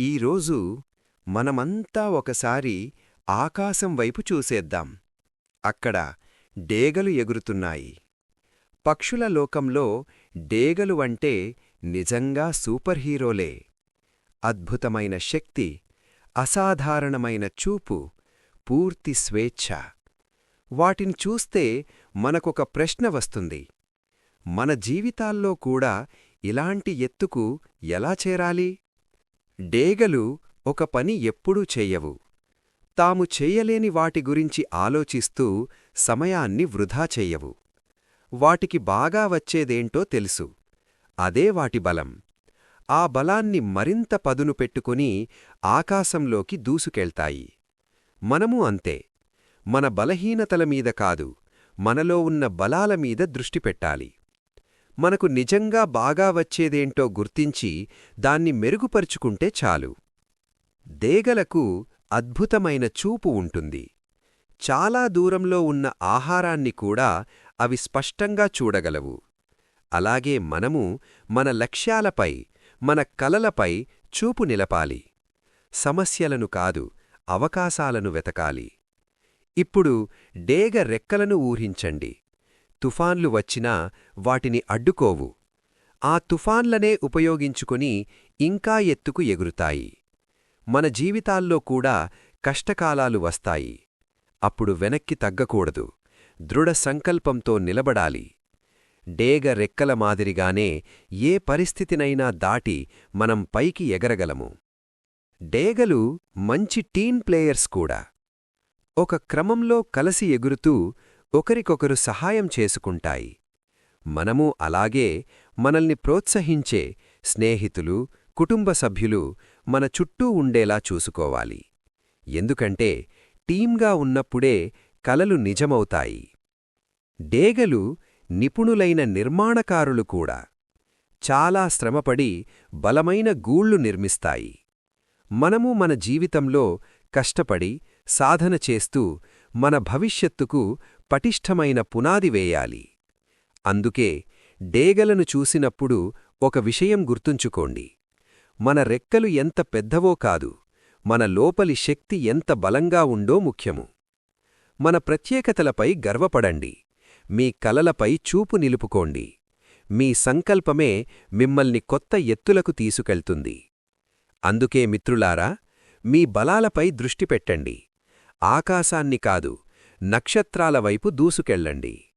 ఈరోజు మనమంతా ఒకసారి ఆకాశం వైపు చూసేద్దాం. అక్కడ డేగలు ఎగురుతున్నాయి. పక్షుల లోకంలో డేగలు అంటే నిజంగా సూపర్ హీరోలే అద్భుతమైన శక్తి అసాధారణమైన చూపు పూర్తి స్వేచ్ఛ. వాటిని చూస్తే మనకొక ప్రశ్న వస్తుంది. మన జీవితాల్లో కూడా ఇలాంటి ఎత్తుకు ఎలా చేరాలి? డేగలు ఒక పని ఎప్పుడూ చెయ్యవు. తాము చెయ్యలేని వాటి గురించి ఆలోచిస్తూ సమయాన్ని వృధా చెయ్యవు. వాటికి బాగా వచ్చేదేంటో తెలుసు. అదే వాటి బలం. ఆ బలాన్ని మరింత పదును పెట్టుకుని ఆకాశంలోకి దూసుకెళ్తాయి. మనము అంతే. మన బలహీనతల మీద కాదు. మనలో ఉన్న బలాల మీద దృష్టి పెట్టాలి. మనకు నిజంగా బాగా వచ్చేదేంటో గుర్తించి దాన్ని మెరుగుపరుచుకుంటే చాలు. దేగలకు అద్భుతమైన చూపు ఉంటుంది. చాలా దూరంలో ఉన్న ఆహారాన్ని కూడా అవి స్పష్టంగా చూడగలవు. అలాగే మనము మన లక్ష్యాలపై మన కలలపై చూపు నిలపాలి. సమస్యలను కాదు అవకాశాలను వెతకాలి. ఇప్పుడు డేగ రెక్కలను ఊహించండి. తుఫాన్లు వచ్చినా వాటిని అడ్డుకోవు. ఆ తుఫాన్లనే ఉపయోగించుకుని ఇంకా ఎత్తుకు ఎగురుతాయి. మన జీవితాల్లో కూడా కష్టకాలాలు వస్తాయి. అప్పుడు వెనక్కి తగ్గకూడదు. దృఢ సంకల్పంతో నిలబడాలి. డేగ రెక్కల మాదిరిగానే ఏ పరిస్థితినైనా దాటి మనం పైకి ఎగరగలము. డేగలు మంచి టీన్ ప్లేయర్స్ కూడా. ఒక క్రమంలో కలసి ఎగురుతూ ఒకరికొకరు సహాయం చేసుకుంటాయి. మనము అలాగే మనల్ని ప్రోత్సహించే స్నేహితులు కుటుంబ సభ్యులు మన చుట్టూ ఉండేలా చూసుకోవాలి. ఎందుకంటే టీంగా ఉన్నప్పుడే కలలు నిజమవుతాయి. డేగలు నిపుణులైన నిర్మాణకారులు కూడా. చాలా శ్రమపడి బలమైన గూళ్ళు నిర్మిస్తాయి. మనము మన జీవితంలో కష్టపడి సాధన చేస్తూ మన భవిష్యత్తుకు పటిష్టమైన పునాది వేయాలి. అందుకే డేగలను చూసినప్పుడు ఒక విషయం గుర్తుంచుకోండి. మన రెక్కలు ఎంత పెద్దవో కాదు మన లోపలి శక్తి ఎంత బలంగా ఉండో ముఖ్యము. మన ప్రత్యేకతలపై గర్వపడండి. మీ కలలపై చూపు నిలుపుకోండి. మీ సంకల్పమే మిమ్మల్ని కొత్త ఎత్తులకు తీసుకెళ్తుంది. అందుకే మిత్రులారా మీ బలాలపై దృష్టి పెట్టండి. ఆకాశాన్ని కాదు నక్షత్రాల వైపు దూసుకెళ్ళండి.